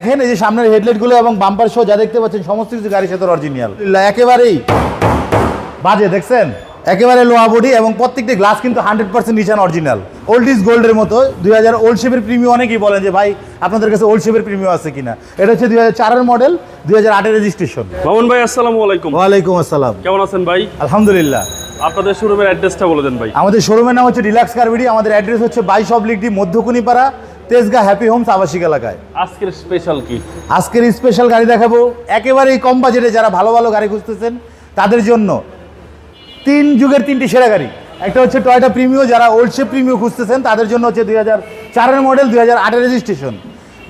দেখেন এই যে সামনের হেডলাইটগুলো এবং বাম্পার শো যা দেখতে পাচ্ছেন সমস্ত কিছু গাড়ির সাথে অরিজিনাল একেবারেই বাজে দেখছেন? একেবারে লোহা বডি এবং প্রত্যেকটি গ্লাস কিন্তু হান্ড্রেড পার্সেন্ট নিচান অরিজিনাল ওল্ড ইজ গোল্ডের মতো। দুই হাজার ওল্ড শেপের প্রিমিয়াম অনেকেই বলেন যে ভাই আপনাদের কাছে ওল্ড শেপের প্রিমিয়াম আছে কিনা? এটা হচ্ছে দুই হাজার চারের মডেল দুই হাজার আটের রেজিস্ট্রেশন মামুন ভাই আসসালামু আলাইকুম। ওয়ালাইকুম আসসালাম। কেমন আছেন ভাই? আলহামদুলিল্লাহ। আপনাদের শোরুমের অ্যাড্রেসটা বলে দেন ভাই। আমাদের শোরুমের নাম হচ্ছে রিল্যাক্স কারবিডি আমাদের অ্যাড্রেস হচ্ছে বাইশ oblique D Madhyakunipara Tejgaon happy homes আবাসিক এলাকায়। আজকের স্পেশাল কি? আজকের স্পেশাল গাড়ি দেখাবো। একেবারেই কম বাজেটে যারা ভালো ভালো গাড়ি খুঁজতেছেন তাদের জন্য তিন যুগের তিনটি সেরা গাড়ি। একটা হচ্ছে টয়টা প্রিমিও যারা ওল্ড শেপ প্রিমিও খুঁজতেছেন তাদের জন্য হচ্ছে দুই হাজার চারের মডেল দুই হাজার আটের রেজিস্ট্রেশন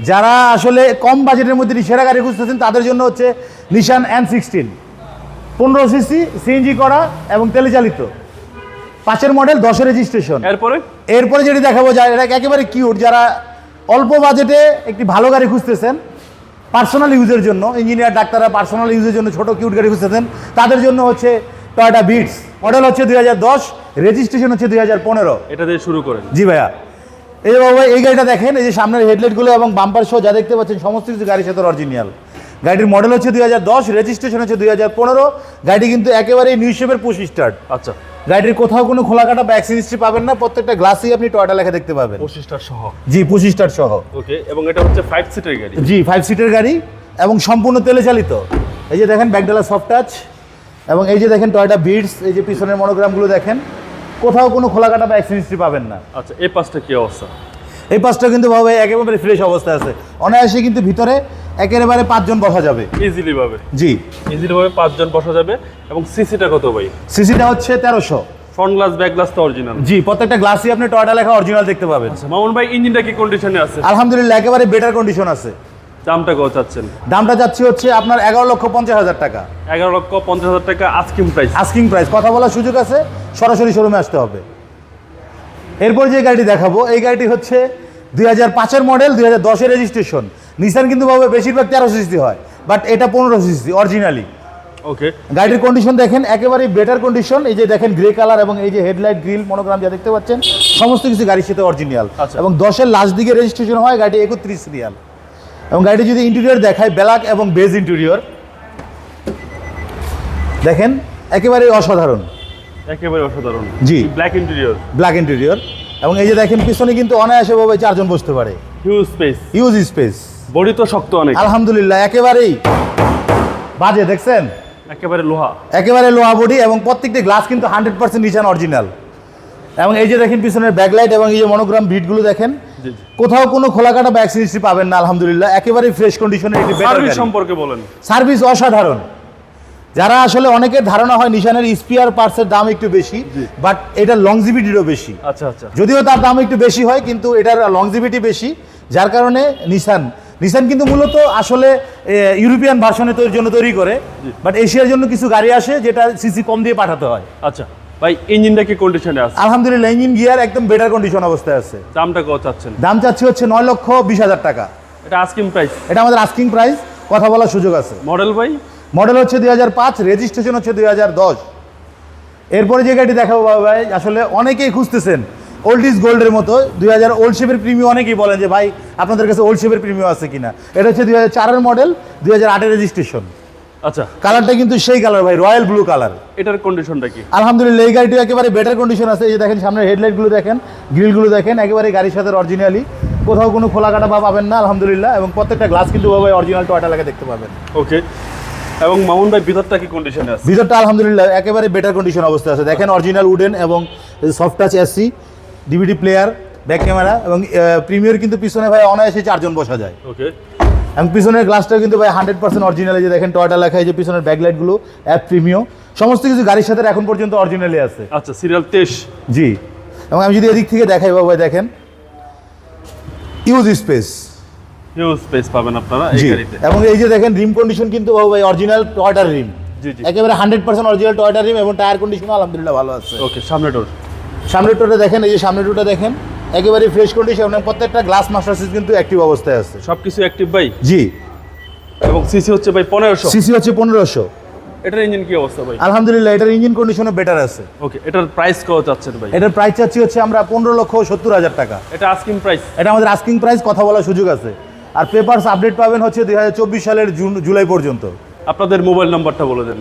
যারা আসলে কম বাজেটের মধ্যে সেরা গাড়ি খুঁজতেছেন তাদের জন্য হচ্ছে নিশান এন সিক্সটিন পনেরো সিসি সিএনজি করা এবং তেলে চালিত। পাঁচের মডেল দশের রেজিস্ট্রেশন এরপরে? এরপরে যেটি দেখাবো যা এটা একেবারে কিউট যারা অল্প বাজেটে একটি ভালো গাড়ি খুঁজতেছেন পার্সোনাল ইউজের জন্য ইঞ্জিনিয়ার ডাক্তাররা পার্সোনাল ইউজের জন্য ছোট কিউট গাড়ি খুঁজতেছেন তাদের জন্য হচ্ছে টয়টা বিটস মডেল হচ্ছে দুই হাজার দশ রেজিস্ট্রেশন হচ্ছে দুই হাজার পনেরো। এটা দিয়ে শুরু করেন। জি ভাইয়া। এই যে বাবা এই গাড়িটা দেখেন এই যে সামনের হেডলাইটগুলো এবং বাম্পার শো যা দেখতে পাচ্ছেন সমস্ত কিছু গাড়ির সাথে অরিজিনাল গাড়ির মডেল হচ্ছে দুই হাজার দশ রেজিস্ট্রেশন হচ্ছে দুই হাজার পনেরো। গাড়ি কিন্তু একেবারেই নিউ শেপের পুশ স্টার্ট আচ্ছা। গাড়ির কোথাও কোনো খোলা কাটা বা অ্যাক্সিডেন্ট্রি পাবেন না প্রত্যেকটা গ্লাসেই আপনি টয়টা লেখা দেখতে পাবেন। পঁচিশটার সহ। জি পঁচিশ স্টার সহ। ওকে এবং এটা হচ্ছে ফাইভ সিটের গাড়ি। জি ফাইভ সিটের গাড়ি এবং সম্পূর্ণ তেলে চালিত। এই যে দেখেন ব্যাকডালা সফট টাচ এবং এই যে দেখেন টয়টা বিটস এই যে পিছনের মনোগ্রামগুলো দেখেন কোথাও কোনো খোলা কাটা বা অ্যাক্সিডেন্ট্রি পাবেন না। আচ্ছা এই পাঁচটা কি অবস্থা? এই পাঁচটা কিন্তু ভাবে একেবারে ফ্রেশ অবস্থায় আছে। অনায়াসে কিন্তু ভিতরে একেবারে পাঁচজন বসা যাবে। ইজিলি ভাবে জি। ইজিলি ভাবে পাঁচজন বসা যাবে। এবং সিসিটা কত ভাই? সিসিটা হচ্ছে তেরোশো। ফ্রন্ট গ্লাস ব্যাক গ্লাস তো অরিজিনাল জি প্রত্যেকটা গ্লাসই আপনি টয়টা লেখা অরিজিনাল দেখতে পাবেন। আচ্ছা মামুন ভাই ইঞ্জিনটা কি কন্ডিশনে আছে? আলহামদুলিল্লাহ একেবারে বেটার কন্ডিশন আছে। দামটা কত চাচ্ছেন? দামটা যাচ্ছে হচ্ছে আপনার এগারো লক্ষ পঞ্চাশ হাজার টাকা। এগারো লক্ষ পঞ্চাশ হাজার টাকা আস্কিং প্রাইস আস্কিং প্রাইস কথা বলার সুযোগ আছে সরাসরি শোরুমে আসতে হবে। এরপর যে গাড়িটি দেখাবো এই গাড়িটি হচ্ছে দুই হাজার পাঁচের মডেল দুই হাজার দশের রেজিস্ট্রেশন নিসান কিন্তু বাবা বেশিরভাগ তেরো সিসি হয় বাট এটা পনেরো সিসি অরিজিনালি ওকে গাড়ির কন্ডিশন দেখেন একেবারেই বেটার কন্ডিশন এই যে দেখেন গ্রে কালার এবং এই যে হেডলাইট গ্রিল মনোগ্রাম যা দেখতে পাচ্ছেন সমস্ত কিছু গাড়ির সাথে অরিজিনাল আচ্ছা। এবং দশের লাস্ট দিকে রেজিস্ট্রেশন হয় গাড়ি একত্রিশ রিয়াল এবং গাড়িটি যদি ইন্টেরিয়র দেখায় ব্ল্যাক এবং বেজ ইন্টেরিয়র দেখেন একেবারেই অসাধারণ। একেবারে অসাধারণ। জি। ব্ল্যাক ইন্টেরিয়র ব্ল্যাক ইন্টেরিয়র এবং এই যে দেখেন পিছনে কিন্তু অনায়াসেভাবে চারজন বসতে পারে। Huge space use space body তো শক্ত অনেক। আলহামদুলিল্লাহ একেবারেই বাজে দেখছেন? একেবারে লোহা। একেবারে লোহা বডি এবং প্রত্যেকটি গ্লাস কিন্তু হান্ড্রেড পার্সেন্ট নিচান অরিজিনাল। এবং এই যে দেখেন পিছনের ব্যাকলাইট এবং এই যে মনোগ্রাম বিটগুলো দেখেন কোথাও কোনো খোলা কাটা বা অ্যাক্সিডেন্ট্রি পাবেন না আলহামদুলিল্লাহ। একেবারেই ফ্রেশ কন্ডিশনের একটি সার্ভিস সম্পর্কে বলেন। সার্ভিস অসাধারণ। যারা আসলে অনেকের ধারণা হয় নিশানের স্পিয়ার পার্টসের দাম একটু বেশি বাট এটার লংজিভিটিরও বেশি। আচ্ছা আচ্ছা। যদিও তার দাম একটু বেশি হয় কিন্তু এটার লংজিভিটি বেশি। যার কারণে নিসান নিসান কিন্তু মূলত আসলে ইউরোপিয়ান ভার্সনে ভার্সনের জন্য তৈরি করে বাট এশিয়ার জন্য কিছু গাড়ি আসে যেটা সিসি কম দিয়ে পাঠাতে হয়। আচ্ছা ভাই ইঞ্জিনটা কি কন্ডিশনে আছে? আলহামদুলিল্লাহ ইঞ্জিন গিয়ার একদম বেটার কন্ডিশন অবস্থায় আছে। দামটা কত চাচ্ছেন? দাম চাচ্ছি হচ্ছে নয় লক্ষ বিশ হাজার টাকা। এটা আস্কিং প্রাইস এটা আমাদের আস্কিং প্রাইস কথা বলার সুযোগ আছে। মডেল ভাই? মডেল হচ্ছে দুই হাজার পাঁচ রেজিস্ট্রেশন হচ্ছে দুই হাজার দশ। এরপরে যে গাড়িটি দেখাবো বাবা ভাই আসলে অনেকেই খুঁজতেছেন ওল্ড ইজ গোল্ডের মতো দুই হাজার ওল্ড শেপের প্রিমিয়াম অনেকেই বলেন যে ভাই আপনাদের কাছে ওল্ড শেপের প্রিমিয়াম আছে কিনা? এটা হচ্ছে দুই হাজার চারের মডেল দুই হাজার আটের রেজিস্ট্রেশন আচ্ছা। কালারটা কিন্তু সেই কালার ভাই রয়্যাল ব্লু কালার এটার কন্ডিশনটা কি? আলহামদুলিল্লাহ এই গাড়িটি একেবারে বেটার কন্ডিশন আছে। এই যে দেখেন সামনের হেডলাইটগুলো দেখেন গ্রিলগুলো দেখেন একেবারে গাড়ির সাথে অরিজিনালি কোথাও কোনো খোলা কাটা বা পাবেন না আলহামদুলিল্লাহ। এবং প্রত্যেকটা গ্লাস কিন্তু বাবা অরিজিনাল টয়টা লাগে দেখতে পাবেন। ওকে এবং মামুন ভাই ভিতরটা কি কন্ডিশনে আছে? ভিতরটা আলহামদুলিল্লাহ একেবারে বেটার কন্ডিশন অবস্থা আছে। দেখেন অরিজিনাল উডেন এবং soft touch AC DVD player back camera এবং প্রিমিয়ার কিন্তু পিছনে ভাই অনায়াসে চারজন বসা যায়। ওকে এবং পিছনের গ্লাসটাও কিন্তু ভাই হান্ড্রেড পার্সেন্ট অরিজিনাল যে দেখেন টয়টা লেখা এই যে পিছনের ব্যাকলাইটগুলো অ্যাপ প্রিমিও সমস্ত কিছু গাড়ির সাথে এখন পর্যন্ত অরিজিনালি আছে। আচ্ছা সিরিয়াল তেইশ। জি। এবং আমি যদি এদিক থেকে দেখাই বাবু ভাই দেখেন। ইউজ স্পেস ইউজ স্পেস পাবেন আপনারা এই গাড়িতে। এবং এই যে দেখেন রিম কন্ডিশন কিন্তু বাবু ভাই অরিজিনাল টয়টার রিম জি জি। একেবারে হান্ড্রেড পার্সেন্ট অরিজিনাল টয়টার রিম এবং টায়ার কন্ডিশন আলহামদুলিল্লাহ ভালো আছে। ওকে সামনে ডোর সামনের টোটা দেখেন এই যে সামনের টোটা দেখেন একেবারে ফ্রেশ কন্ডিশন এবং প্রত্যেকটা গ্লাস মাস্টার সিট কিন্তু অ্যাক্টিভ অবস্থায় আছে। সবকিছু অ্যাক্টিভ ভাই? জি। এবং সিসি হচ্ছে ভাই পনেরোশো? সিসি হচ্ছে পনেরোশো। এটার ইঞ্জিন কি অবস্থা ভাই? আলহামদুলিল্লাহ এটার ইঞ্জিন কন্ডিশনও বেটার আছে। ওকে এটার প্রাইস কত চাচ্ছেন ভাই? এটার প্রাইস চাচ্ছি হচ্ছে আমরা পনেরো লক্ষ সত্তর হাজার টাকা। এটা আস্কিং প্রাইস এটা আমাদের আস্কিং প্রাইস কথা বলার সুযোগ আছে। আর পেপারস আপডেট পাবেন হচ্ছে দু হাজার চব্বিশ সালের জুন জুলাই পর্যন্ত। আপনাদের মোবাইল নাম্বারটা বলে দেন।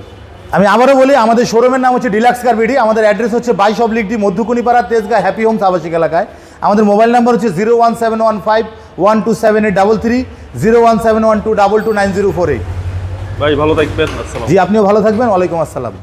আমি আবারও বলি আমাদের শোরুমের নাম হচ্ছে ডিলাক্স কার বিডি আমাদের অ্যাড্রেস হচ্ছে বাইশ oblique D Madhyakunipara Tejgaon happy homes আবাসিক এলাকায়। আমাদের মোবাইল নাম্বার হচ্ছে zero one seven one five one two seven eight double three zero one seven one two double two nine zero four eight ভাই ভালো থাকবেন জি আপনিও ভালো থাকবেন ওয়ালাইকুম আসসালাম।